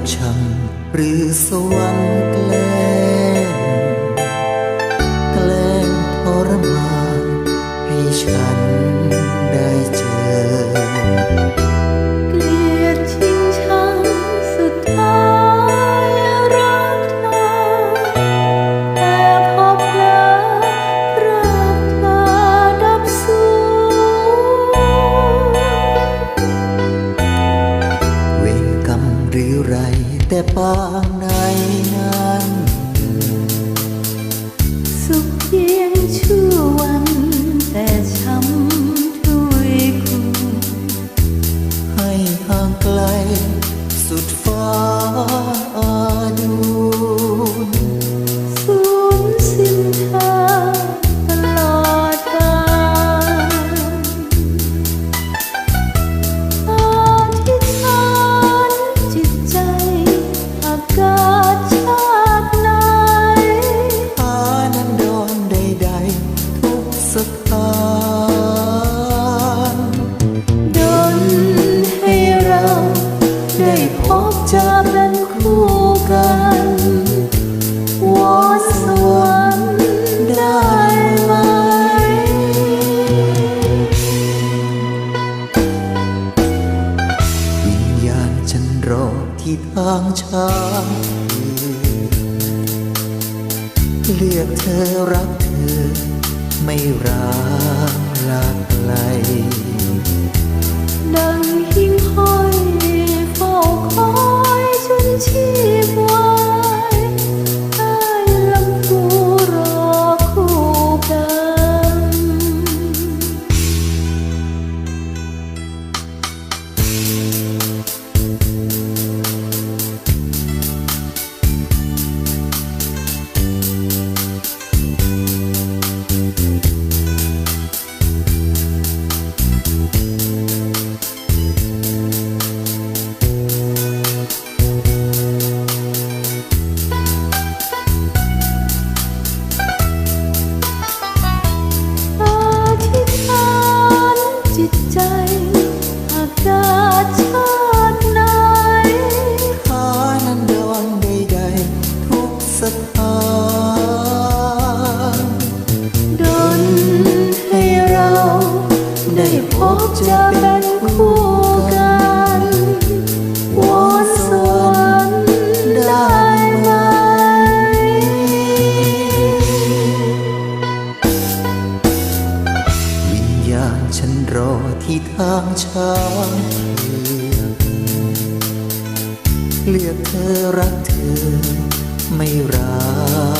กช้ำหรือสวรรค์แกล้งแกล้งทรมานให้ฉันได้ หรือไรแต่ปางในนั้นสุขเพียงชั่ววันแต่ช้ำทุยคุณให้ห่างไกลสุดฟ้า ที่ทางช้างเลียกเธอรักเธอ ไม่รักรักไกลดังหิ่งห้อยากาศชาติไหนหานันดอนใดๆทุกสถานดนให้เราได้พบเจอเป็นคู่ ช้าเลือกเลือกเธอรักเธอไม่รัก